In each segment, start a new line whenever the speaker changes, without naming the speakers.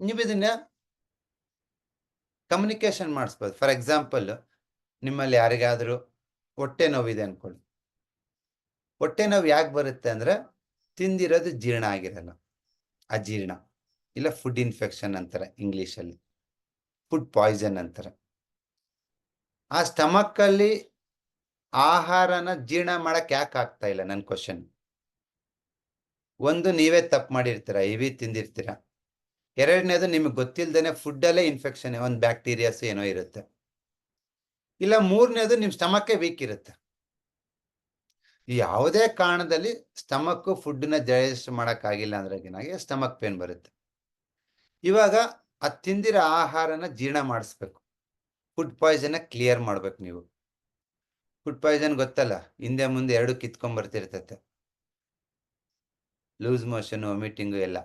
ನೀವು ಇದನ್ನ ಕಮ್ಯುನಿಕೇಶನ್ ಮಾಡಿಸ್ಬೋದು. ಫಾರ್ ಎಕ್ಸಾಂಪಲ್ ನಿಮ್ಮಲ್ಲಿ ಯಾರಿಗಾದ್ರೂ ಹೊಟ್ಟೆ ನೋವಿದೆ ಅನ್ಕೊಳ್ಳಿ. ಹೊಟ್ಟೆ ನೋವು ಯಾಕೆ ಬರುತ್ತೆ ಅಂದ್ರೆ ತಿಂದಿರೋದು ಜೀರ್ಣ ಆಗಿರಲ್ಲ. ಅಜೀರ್ಣ. ಇಲ್ಲ ಫುಡ್ ಇನ್ಫೆಕ್ಷನ್ ಅಂತಾರೆ ಇಂಗ್ಲೀಷಲ್ಲಿ. ಫುಡ್ ಪಾಯ್ಸನ್ ಅಂತಾರೆ. ಆ ಸ್ಟಮಕ್ಕಲ್ಲಿ ಆಹಾರನ ಜೀರ್ಣ ಮಾಡಕ್ಕೆ ಯಾಕೆ ಆಗ್ತಾ ಇಲ್ಲ? ನನ್ನ ಕ್ವಶನ್ ಒಂದು ನೀವೇ ತಪ್ಪು ಮಾಡಿರ್ತೀರ? ಇವಿ ತಿಂದಿರ್ತೀರ? ಎರಡನೇದು ನಿಮಗೆ ಗೊತ್ತಿಲ್ದೇನೆ ಫುಡ್ಡಲ್ಲೇ ಇನ್ಫೆಕ್ಷನ್ ಒಂದು ಬ್ಯಾಕ್ಟೀರಿಯಾಸ್ ಏನೋ ಇರುತ್ತೆ. ಇಲ್ಲ ಮೂರನೇದು ನಿಮ್ಮ ಸ್ಟಮಕ್ಕೇ ವೀಕ್ ಇರುತ್ತೆ. ಯಾವುದೇ ಕಾರಣದಲ್ಲಿ ಸ್ಟಮಕ್ ಫುಡ್ಡನ್ನ ಡೈಜೆಸ್ಟ್ ಮಾಡೋಕ್ಕಾಗಿಲ್ಲ ಅಂದ್ರೆ ಸ್ಟಮಕ್ ಪೇನ್ ಬರುತ್ತೆ. ಇವಾಗ ಆ ತಿಂದಿರೋ ಆಹಾರನ ಜೀರ್ಣ ಮಾಡಿಸ್ಬೇಕು. ಫುಡ್ ಪಾಯ್ಸನ್ನ ಕ್ಲಿಯರ್ ಮಾಡ್ಬೇಕು ನೀವು. ಫುಡ್ ಪಾಯ್ಸನ್ ಗೊತ್ತಲ್ಲ, ಹಿಂದೆ ಮುಂದೆ ಎರಡು ಕಿತ್ಕೊಂಡ್ ಬರ್ತಿರ್ತೈತೆ. ಲೂಸ್ ಮೋಷನ್ ವಾಮಿಟಿಂಗು ಎಲ್ಲ.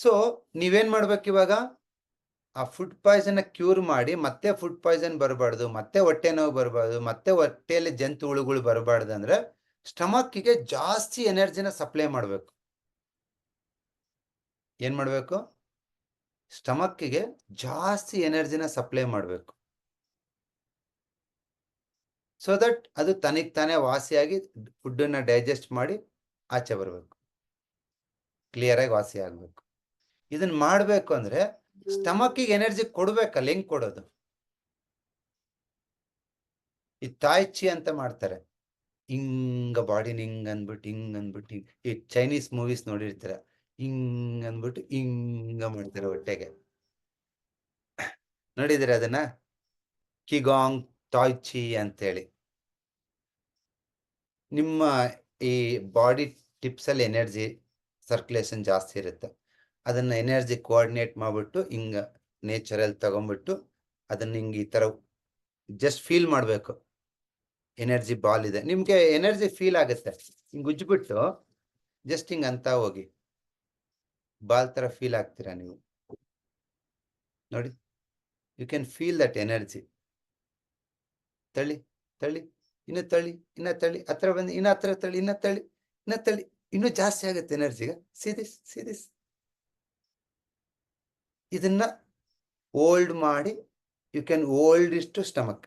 ಸೊ ನೀವೇನ್ ಮಾಡ್ಬೇಕು ಇವಾಗ? ಆ ಫುಡ್ ಪಾಯ್ಸನ್ ಕ್ಯೂರ್ ಮಾಡಿ ಮತ್ತೆ ಫುಡ್ ಪಾಯ್ಸನ್ ಬರಬಾರ್ದು, ಮತ್ತೆ ಹೊಟ್ಟೆ ನೋವು ಬರಬಾರ್ದು, ಮತ್ತೆ ಹೊಟ್ಟೆಯಲ್ಲಿ ಜಂತು ಹುಳುಗಳು ಬರಬಾರ್ದು ಅಂದ್ರೆ ಸ್ಟಮಕ್ಕಿಗೆ ಜಾಸ್ತಿ ಎನರ್ಜಿನ ಸಪ್ಲೈ ಮಾಡಬೇಕು. ಏನ್ ಮಾಡ್ಬೇಕು? ಸ್ಟಮಕ್ಕಿಗೆ ಜಾಸ್ತಿ ಎನರ್ಜಿನ ಸಪ್ಲೈ ಮಾಡಬೇಕು. ಸೊ ದಟ್ ಅದು ತನಿಗ್ ತಾನೇ ವಾಸಿಯಾಗಿ ಫುಡ್ಡನ್ನ ಡೈಜೆಸ್ಟ್ ಮಾಡಿ ಆಚೆ ಬರಬೇಕು. ಕ್ಲಿಯರ್ ಆಗಿ ವಾಸಿ ಆಗ್ಬೇಕು ಇದನ್ನ ಮಾಡ್ಬೇಕು ಅಂದ್ರೆ ಸ್ಟಮಕ್ಕಿಗೆ ಎನರ್ಜಿ ಕೊಡ್ಬೇಕಲ್ಲ, ಹೆಂಗ್ ಕೊಡೋದು? ಈ ತಾಯ್ಚಿ ಅಂತ ಮಾಡ್ತಾರೆ. ಹಿಂಗ ಬಾಡಿನ ಹಿಂಗ್ ಅಂದ್ಬಿಟ್ಟು ಹಿಂಗ್ ಅಂದ್ಬಿಟ್ಟು, ಹಿಂಗ್. ಈ ಚೈನೀಸ್ ಮೂವೀಸ್ ನೋಡಿರ್ತೀರ? ಹಿಂಗ್ ಅಂದ್ಬಿಟ್ಟು, ಹಿಂಗ ಮಾಡ್ತಾರೆ ಹೊಟ್ಟೆಗೆ. ನೋಡಿದಿರ ಅದನ್ನ? ಕಿಗಾಂಗ್ ಟಾಯ್ಚಿ ಅಂತೇಳಿ. ನಿಮ್ಮ ಈ ಬಾಡಿ ಟಿಪ್ಸ್ ಅಲ್ಲಿ ಎನರ್ಜಿ ಸರ್ಕ್ಯುಲೇಷನ್ ಜಾಸ್ತಿ ಇರುತ್ತೆ. ಅದನ್ನ ಎನರ್ಜಿ ಕೋಆರ್ಡಿನೇಟ್ ಮಾಡಿಬಿಟ್ಟು ಹಿಂಗ ನೇಚರಲ್ಲಿ ತಗೊಂಡ್ಬಿಟ್ಟು ಅದನ್ನ ಹಿಂಗೆ ಈ ತರ ಜಸ್ಟ್ ಫೀಲ್ ಮಾಡಬೇಕು. ಎನರ್ಜಿ ಬಾಲ್ ಇದೆ. ನಿಮಗೆ ಎನರ್ಜಿ ಫೀಲ್ ಆಗುತ್ತೆ. ಹಿಂಗೆ ಉಜ್ಬಿಟ್ಟು ಜಸ್ಟ್ ಹಿಂಗೆ ಅಂತ ಹೋಗಿ. ಬಾಲ್ ತರ ಫೀಲ್ ಆಗ್ತೀರಾ ನೀವು? ನೋಡಿ you can feel that energy ತಳಿ ತಳಿ ಇನ್ನು ತಳಿ ಇನ್ನ ತಳಿ ಹತ್ರ ಬಂದು, ಇನ್ನ ಹತ್ರ ತಳಿ ಇನ್ನ ತಳಿ ಇನ್ನ ತಳಿ ಇನ್ನೂ ಜಾಸ್ತಿ ಆಗುತ್ತೆ ಎನರ್ಜಿಗ ಸೀದಿಸ್ ಸಿದಿಸ್ ಇದನ್ನ ಓಲ್ಡ್ ಮಾಡಿ ಯು ಕ್ಯಾನ್ ಓಲ್ಡ್ ಇಷ್ಟು ಸ್ಟಮಕ್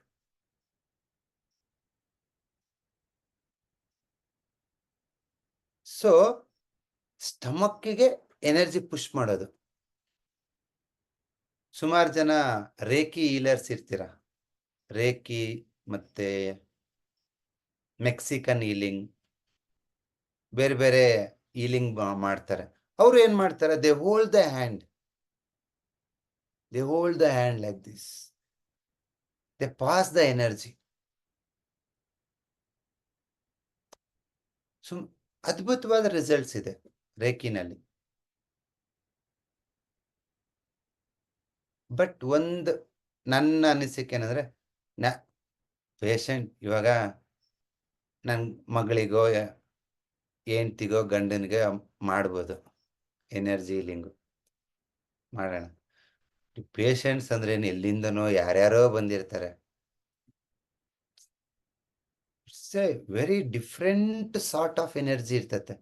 ಸೊ ಸ್ಟಮಕ್ಕಿಗೆ ಎನರ್ಜಿ ಪುಷ್ ಮಾಡೋದು. ಸುಮಾರು ಜನ ರೇಕಿ ಈಲರ್ಸ್ ಇರ್ತೀರ? ರೇಕಿ ಮತ್ತೆ ಮೆಕ್ಸಿಕನ್ ಈಲಿಂಗ್ ಬೇರೆ ಬೇರೆ ಈಲಿಂಗ್ ಮಾಡ್ತಾರೆ. ಅವ್ರು ಏನ್ ಮಾಡ್ತಾರೆ? They hold the hand they hold the hand like this They pass the energy ಸುಮ್ ಅದ್ಭುತವಾದ ರಿಸಲ್ಟ್ಸ್ ಇದೆ ರೇಕಿನಲ್ಲಿ ಬಟ್ ಒಂದು ನನ್ನ ಅನಿಸಿಕೆ ಏನಂದ್ರೆ, ನ ಪೇಷಂಟ್ ಇವಾಗ ನನ್ನ ಮಗಳಿಗೋ, ಹೆಂಡ್ತಿಗೋ, ಗಂಡನಿಗೆ ಮಾಡ್ಬೋದು. ಎನರ್ಜಿ ಲಿಂಗು ಮಾಡೋಣ. ಪೇಷಂಟ್ಸ್ ಅಂದ್ರೆ ಎಲ್ಲಿಂದನೋ ಯಾರ್ಯಾರೋ ಬಂದಿರ್ತಾರೆ. It's a very different sort of energy ಇರ್ತತೆ.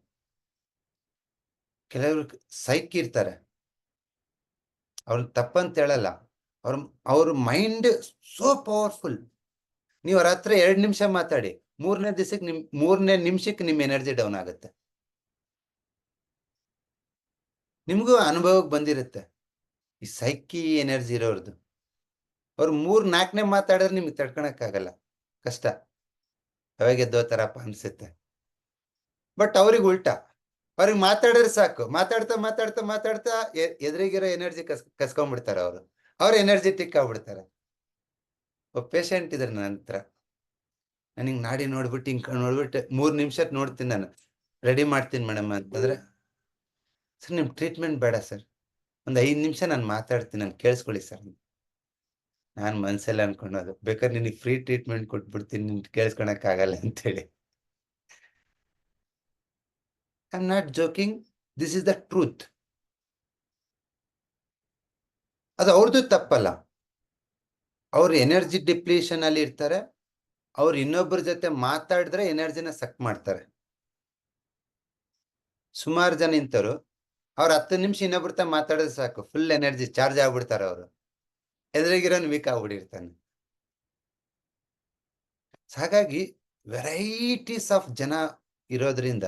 ಕೆಲವರು ಸೈಕ್ ಇರ್ತಾರೆ. ಅವ್ರ ತಪ್ಪಂತ ಹೇಳಲ್ಲ ಅವ್ರ ಅವ್ರ ಮೈಂಡ್ ಸೋ ಪವರ್ಫುಲ್ ನೀವು ಅವ್ರ ಹತ್ರ ಎರಡು ನಿಮಿಷ ಮಾತಾಡಿ, ಮೂರನೇ ದಿವಸಕ್ಕೆ ನಿಮ್, ಮೂರನೇ ನಿಮಿಷಕ್ಕೆ ನಿಮ್ ಎನರ್ಜಿ ಡೌನ್ ಆಗುತ್ತೆ. ನಿಮಗೂ ಅನುಭವಕ್ಕೆ ಬಂದಿರುತ್ತೆ. ಈ ಸೈಕಿ ಎನರ್ಜಿ ಇರೋರ್ದು. ಅವ್ರು ಮೂರ್ ನಾಲ್ಕನೇ ಮಾತಾಡಿದ್ರೆ ನಿಮ್ಗೆ ತಡ್ಕೊಳಕ್ ಆಗಲ್ಲ. ಕಷ್ಟ. ಎದ್ದೋ ಎದ್ದೋತಾರಪ್ಪ ಅನ್ಸುತ್ತೆ. ಬಟ್ ಅವ್ರಿಗೆ ಉಲ್ಟಾ. ಅವ್ರಿಗೆ ಮಾತಾಡಿದ್ರೆ ಸಾಕು. ಮಾತಾಡ್ತಾ ಮಾತಾಡ್ತಾ ಮಾತಾಡ್ತಾ ಎದುರಿಗಿರೋ ಎನರ್ಜಿ ಕಸ್ ಕಸ್ಕೊಂಡ್ಬಿಡ್ತಾರೆ ಅವರು. ಅವ್ರ ಎನರ್ಜೆಟಿಕ್ ಆಗ್ಬಿಡ್ತಾರೆ. ಒಬ್ಬ ಪೇಷಂಟ್ ಇದ್ರೆ ನನ್ನ ಹತ್ರ. ನನಗೆ ನಾಡಿ ನೋಡ್ಬಿಟ್ಟು ಹಿಂಗ್ ನೋಡ್ಬಿಟ್ಟು ಮೂರ್ ನಿಮಿಷ ನೋಡ್ತೀನಿ ನಾನು. ರೆಡಿ ಮಾಡ್ತೀನಿ ಮೇಡಮ್ ಅಂತಂದ್ರೆ. ಸರ್, ನಿಮ್ ಟ್ರೀಟ್ಮೆಂಟ್ ಬೇಡ ಸರ್. ಒಂದ್ ಐದು ನಿಮಿಷ ನಾನು ಮಾತಾಡ್ತೀನಿ ನಾನು ಕೇಳಿಸ್ಕೊಳ್ಳಿ ಸರ್. ನಾನು ಮನ್ಸಲ್ಲಿ ಅನ್ಕೊಂಡೋದು ಬೇಕಾದ್ರೆ ನಿನಗೆ ಫ್ರೀ ಟ್ರೀಟ್ಮೆಂಟ್ ಕೊಟ್ಬಿಡ್ತೀನಿ, ನಿನ್ ಕೇಳಿಸ್ಕೊಳಕ್ ಆಗಲ್ಲ ಅಂತೇಳಿ. I am not joking this is the truth ಅದು ಅವ್ರದ್ದು ತಪ್ಪಲ್ಲ. ಅವ್ರ ಎನರ್ಜಿ ಡಿಪ್ಲೀಷನ್ ಅಲ್ಲಿ ಇರ್ತಾರೆ. ಅವ್ರು ಇನ್ನೊಬ್ಬರ ಜೊತೆ ಮಾತಾಡಿದ್ರೆ ಎನರ್ಜಿನ ಸಕ್ ಮಾಡ್ತಾರೆ. ಸುಮಾರು ಜನ ಇಂಥವ್ರು ಅವ್ರ ಹತ್ತು ನಿಮಿಷ ಇನ್ನೊಬ್ರ ಮಾತಾಡಿದ್ರೆ ಸಾಕು. ಫುಲ್ ಎನರ್ಜಿ ಚಾರ್ಜ್ ಆಗ್ಬಿಡ್ತಾರೆ ಅವರು. ಎದುರಿಗಿರೋನ್ ವೀಕ್ ಆಗ್ಬಿಟ್ಟಿರ್ತಾನೆ. ಹಾಗಾಗಿ ವೆರೈಟೀಸ್ ಆಫ್ ಜನ ಇರೋದ್ರಿಂದ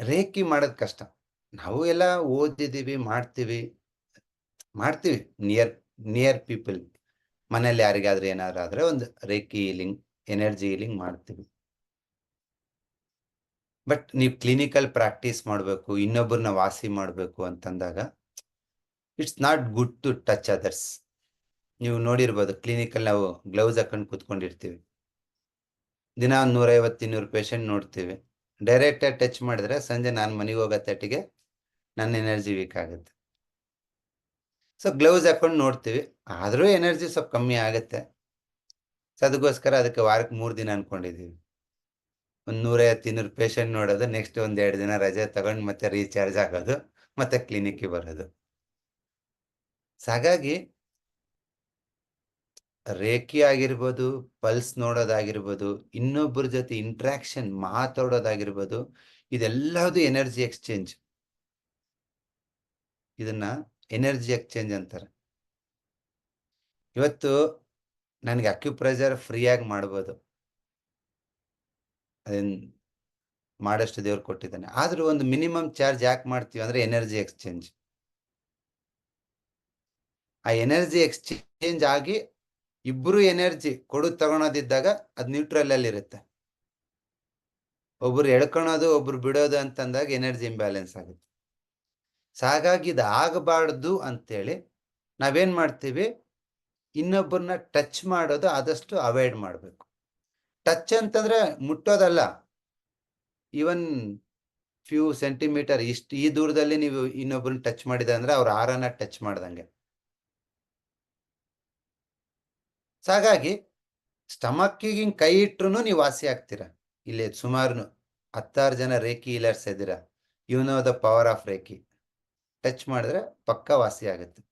ರೇಖಿ ಮಾಡೋದ್ ಕಷ್ಟ. ನಾವು ಎಲ್ಲ ಓದಿದೀವಿ, ಮಾಡ್ತೀವಿ. ಮಾಡ್ತೀವಿ. ನಿಯರ್ ನಿಯರ್ ಪೀಪಲ್ ಮನೇಲಿ ಯಾರಿಗಾದ್ರೂ ಏನಾದ್ರು ಆದ್ರೆ ಒಂದು ರೇಖಿ ಹೀಲಿಂಗ್ ಎನರ್ಜಿ ಹೀಲಿಂಗ್ ಮಾಡ್ತೀವಿ. ಬಟ್ ನೀವು ಕ್ಲಿನಿಕಲ್ ಪ್ರಾಕ್ಟೀಸ್ ಮಾಡಬೇಕು, ಇನ್ನೊಬ್ಬರನ್ನ ವಾಸಿ ಮಾಡಬೇಕು ಅಂತಂದಾಗ, it's not good to touch others. ನೀವು ನೋಡಿರ್ಬೋದು, ಕ್ಲಿನಿಕಲ್ ನಾವು ಗ್ಲೌಸ್ ಹಾಕೊಂಡು ಕೂತ್ಕೊಂಡಿರ್ತೀವಿ. ದಿನ ಒಂದು ನೂರೈವತ್ತು, ಇನ್ನೂರು ಪೇಷಂಟ್ ನೋಡ್ತೀವಿ. ಡೈರೆಕ್ಟಾಗಿ ಟಚ್ ಮಾಡಿದ್ರೆ ಸಂಜೆ ನಾನು ಮನೆಗೆ ಹೋಗೋ ತಟ್ಟಿಗೆ ನನ್ನ ಎನರ್ಜಿ ವೀಕ್ ಆಗುತ್ತೆ. ಸೊ, ಗ್ಲೌಸ್ ಹಾಕೊಂಡು ನೋಡ್ತೀವಿ. ಆದರೂ ಎನರ್ಜಿ ಸ್ವಲ್ಪ ಕಮ್ಮಿ ಆಗುತ್ತೆ. ಸೊ, ಅದಕ್ಕೋಸ್ಕರ ಅದಕ್ಕೆ ವಾರಕ್ಕೆ ಮೂರು ದಿನ ಅನ್ಕೊಂಡಿದೀವಿ ಒಂದು ನೂರೈವತ್ತು ಇನ್ನೂರು ಪೇಷಂಟ್ ನೋಡೋದು ನೆಕ್ಸ್ಟ್ ಒಂದ್ ಎರಡು ದಿನ ರಜೆ ತಗೊಂಡು ಮತ್ತೆ ರೀಚಾರ್ಜ್ ಆಗೋದು, ಮತ್ತೆ ಕ್ಲಿನಿಕ್ಗೆ ಬರೋದು. ಹಾಗಾಗಿ ರೇಖಿ ಆಗಿರ್ಬೋದು ಪಲ್ಸ್ ನೋಡೋದಾಗಿರ್ಬೋದು ಇನ್ನೊಬ್ಬರ ಜೊತೆ ಇಂಟ್ರಾಕ್ಷನ್ ಮಾತಾಡೋದಾಗಿರ್ಬೋದು ಇದೆಲ್ಲದು ಎನರ್ಜಿ ಎಕ್ಸ್ಚೇಂಜ್ ಇದನ್ನ ಎನರ್ಜಿ ಎಕ್ಸ್ಚೇಂಜ್ ಅಂತಾರೆ. ಇವತ್ತು ನನಗೆ ಅಕ್ಯುಪ್ರೆಷರ್ ಫ್ರೀಯಾಗಿ ಮಾಡ್ಬೋದು. ಅದನ್ ಮಾಡಷ್ಟು ದೇವ್ರು ಕೊಟ್ಟಿದ್ದಾನೆ. ಆದ್ರೂ ಒಂದು ಮಿನಿಮಮ್ ಚಾರ್ಜ್ ಯಾಕೆ ಮಾಡ್ತೀವಿ ಅಂದ್ರೆ ಎನರ್ಜಿ ಎಕ್ಸ್ಚೇಂಜ್. ಆ ಎನರ್ಜಿ ಎಕ್ಸ್ಚೇಂಜ್ ಆಗಿ ಇಬ್ರು ಎನರ್ಜಿ ಕೊಡು ತಗೊಳೋದಿದ್ದಾಗ ಅದ್ ನ್ಯೂಟ್ರಲ್ ಅಲ್ಲಿ ಇರುತ್ತೆ. ಒಬ್ರು ಎಳ್ಕೊಳೋದು, ಒಬ್ರು ಬಿಡೋದು ಅಂತಂದಾಗ ಎನರ್ಜಿ ಇಂಬ್ಯಾಲೆನ್ಸ್ ಆಗುತ್ತೆ. ಸೊ ಹಾಗಾಗಿ ಇದು ಆಗಬಾರ್ದು ಅಂತೇಳಿ ನಾವೇನ್ ಮಾಡ್ತೀವಿ, ಇನ್ನೊಬ್ಬರನ್ನ ಟಚ್ ಮಾಡೋದು ಆದಷ್ಟು ಅವಾಯ್ಡ್ ಮಾಡಬೇಕು. ಟಚ್ ಅಂತಂದ್ರೆ ಮುಟ್ಟೋದಲ್ಲ. ಈವನ್ ಫ್ಯೂ ಸೆಂಟಿಮೀಟರ್ ಇಷ್ಟು, ಈ ದೂರದಲ್ಲಿ ನೀವು ಇನ್ನೊಬ್ಬರನ್ನ ಟಚ್ ಮಾಡಿದ ಅಂದ್ರೆ ಅವ್ರ ಆರನ ಟಚ್ ಮಾಡ್ದಂಗೆ. ಹಾಗಾಗಿ ಸ್ಟಮಕ್ಕಿಗೆ ಹಿಂಗೆ ಕೈ ಇಟ್ರು ನೀವು ವಾಸಿ ಆಗ್ತೀರ. ಇಲ್ಲಿ ಸುಮಾರು ಹತ್ತಾರು ಜನ ರೇಖಿ ಇಲರ್ಸ್ ಇದ್ದೀರಾ. You know the power of reiki touch ಮಾಡಿದ್ರೆ ಪಕ್ಕ ವಾಸಿ ಆಗುತ್ತೆ.